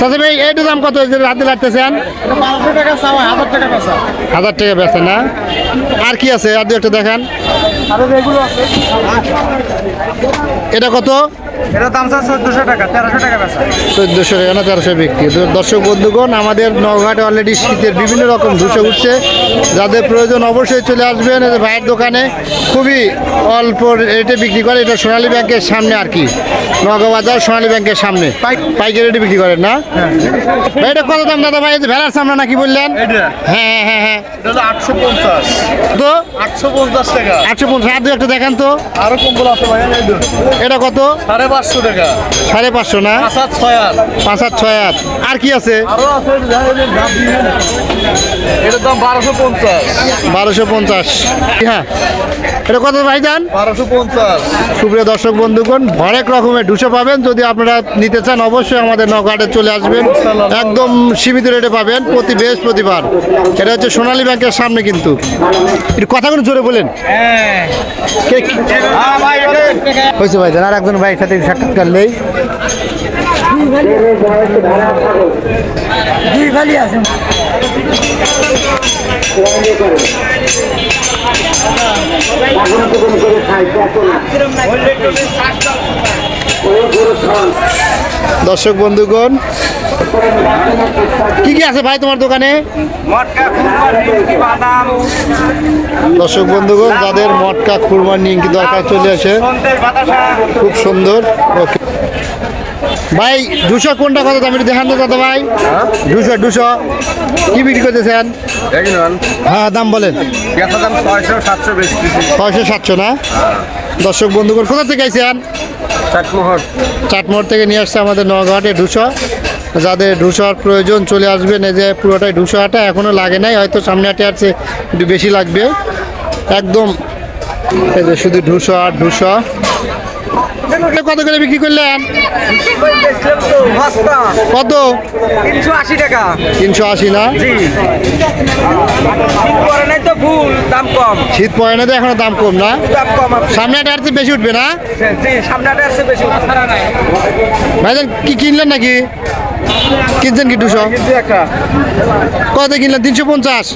চাচা ভাই এইটার দাম কত হয়েছে? রাতে লাগতেছেন হাজার টাকা বেচে না? আর কি আছে? আর দু একটা দেখান। এটা কত? এটা দাম চাচ্ছে চোদ্দশো টাকা তেরোশো টাকা বেচা। চোদ্দোশো টাকা না তেরোশো বিক্রি। দর্শক বন্ধুগণ আমাদের নওঘাটে অলরেডি শীতের বিভিন্ন রকম ধুসে উঠছে। যাদের প্রয়োজন অবশ্যই চলে আসবেন ভাইয়ের দোকানে। খুবই অল্প রেটে বিক্রি করে। এটা সোনালী ব্যাংকের সামনে আর কি। নগা বাজার সোনালী ব্যাংকের সামনে। পাইকারি রেটে বিক্রি করেন না? ভাই এটা কত দাম দাদা ভাই? ভেড়ার সামনে নাকি বললেন? হ্যাঁ হ্যাঁ হ্যাঁ হ্যাঁ। আটশো পঞ্চাশ। তো? আটশো পঞ্চাশ টাকা। আটশো পঞ্চাশ। আর দু একটা দেখান তো। আরও কম্বল আছে ভাই এটা কত? সাড়ে পাঁচশো টাকা। সাড়ে পাঁচশো না? পাঁচ হাত ছয় হাত। পাঁচ হাত ছয় হাত। আর কি আছে। এটার দাম বারোশো পঞ্চাশ। বারোশো পঞ্চাশ। হ্যাঁ। এটা কত ভাই যান বারোশো পঞ্চাশ। সুপ্রিয় দর্শক বন্ধুগণ হরেক রকমের দুশো পাবেন। যদি আপনারা নিতে চান অবশ্যই আমাদের নগাটে চলে আসবেন। একদম সীমিত রেটে পাবেন প্রতি বৃহস্পতিবার। এটা হচ্ছে সোনালী ব্যাংকের সামনে কিন্তু। একটু কথাগুলো জোরে বলেন। হয়েছে ভাই আর একজন ভাইয়ের সাথে সাক্ষাৎকার নেই। দুই খালি আছে দর্শক বন্ধুগণ কি কি আছে ভাই তোমার দোকানে? দর্শক বন্ধুগণ যাদের মটকা খুরমা নিমকি দরকার চলে আসে খুব সুন্দর। ওকে। ভাই দুশো কোনটা কত দাম? একটু দেখান তো দাদা ভাই। দুশো দুশো। কি বিক্রি করতেছেন? হ্যাঁ দাম বলেন। ছয়শো সাতশো না? দর্শক বন্ধুগণ কোথা থেকে আইছেন? চাটমোহর। চাটমোড় থেকে নিয়ে আসছে আমাদের নগাঁটে দুশো। যাদের ঢুসার প্রয়োজন চলে আসবেন এই যে পুরোটাই ঢুসো হাটা এখনও লাগে নাই হয়তো সামনে হাটে আছে একটু বেশি লাগবে। একদম এই যে শুধু ঢুসো আর ঢুসো কত করে বিক্রি করলেন? কত? তিনশো আশি টাকা তিনশো আশি না শীত পড়ে না তো এখনও দাম কম না? সামনে হাটে আসতে বেশি উঠবে না? ভাইজান কি কিনলেন নাকি? কিনছেন কি দুশো? কত কিনলেন? তিনশো পঞ্চাশ।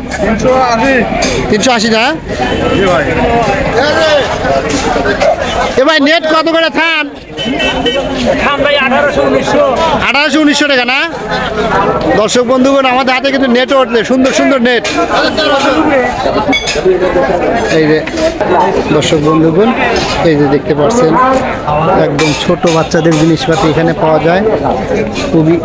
তিনশো আশি। না? এবার ভাই। এ ভাই নেট কত করে থান? আঠারোশো, উনিশশো। টাকা না? দর্শক বন্ধুগণ, আমাদের হাতে কিন্তু নেট উঠলে সুন্দর সুন্দর নেট এই যে, দর্শক বন্ধুগণ, এই যে দেখতে পাচ্ছেন, একদম ছোট বাচ্চাদের জিনিসপাতি এখানে পাওয়া যায়। খুবই